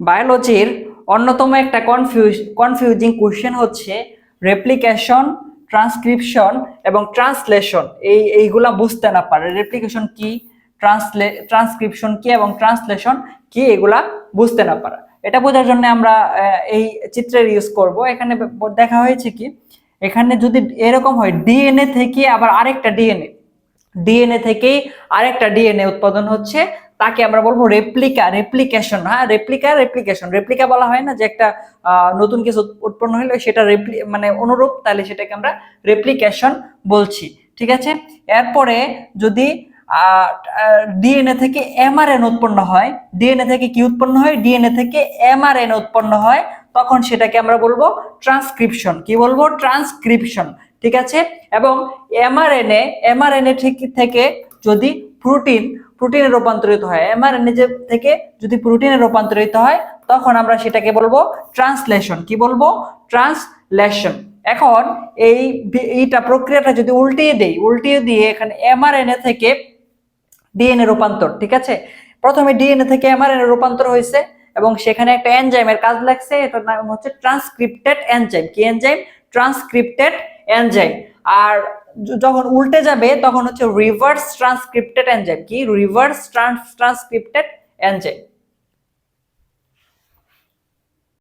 বায়োলজির অন্যতম একটা confuse confusing question হচ্ছে রেপ্লিকেশন ট্রান্সক্রিপশন এবং ট্রান্সলেশন এই, এইগুলা বুঝতে না পারে। রেপ্লিকেশন কি ট্রান্সলে ট্রান্সক্রিপশন কি এবং ট্রান্সলেশন কি এগুলা বুঝতে না পারা। এটা বোঝার জন্য আমরা এই চিত্রের ইউজ করব। এখানে দেখা হয়েছে কি, এখানে যদি এরকম হয় ডিএনএ থেকে আবার আরেকটা ডিএনএ ডিএনএ থেকেই আরেকটা ডিএনএ উৎপাদন হচ্ছে তাকে আমরা বলব রেপ্লিকা রেপ্লিকেশন হ্যাঁ? রেপ্লিকা রেপ্লিকেশন রেপ্লিকা বলা হয় না যে একটা নতুন কিছু উৎপন্ন হলো সেটা রেপ্লি মানে অনুরূপ, তাহলে সেটাকে আমরা রেপ্লিকেশন বলছি, ঠিক আছে? এরপরে যদি ডিএনএ থেকে এমআরএন উৎপন্ন হয় ডিএনএ থেকে কি উৎপন্ন হয়? ডিএনএ থেকে এমআরএন উৎপন্ন হয়, তখন সেটাকে আমরা বলব ট্রান্সক্রিপশন কি বলব? ট্রান্সক্রিপশন ঠিক আছে? এবং এমআরএনএ এমআরএনএ থেকে যদি প্রোটিন প্রোটিনে রূপান্তরিত হয়। এমআরএনএ থেকে যদি প্রোটিনে রূপান্তরিত হয়, তখন আমরা সেটাকে বলব ট্রান্সলেশন কি বলব? ট্রান্সলেশন এখন এই এইটা প্রক্রিয়াটা যদি উল্টিয়ে দেই, উল্টিয়ে দিয়ে এখানে এমআরএনএ থেকে ডিএনএ রূপান্তর, ঠিক আছে? প্রথমে ডিএনএ থেকে এমআরএনএ রূপান্তর হয়েছে এবং সেখানে একটা এনজাইমের কাজ লাগছে, এটার নাম হচ্ছে ট্রান্সক্রিপ্টেড এনজাইম কি এনজাইম ট্রান্সক্রিপ্টেড এনজাইম আর যখন উল্টে যাবে তখন হচ্ছে রিভার্স ট্রান্সক্রিপ্টেড এনজাইম কি? Reverse trans transcripted enzyme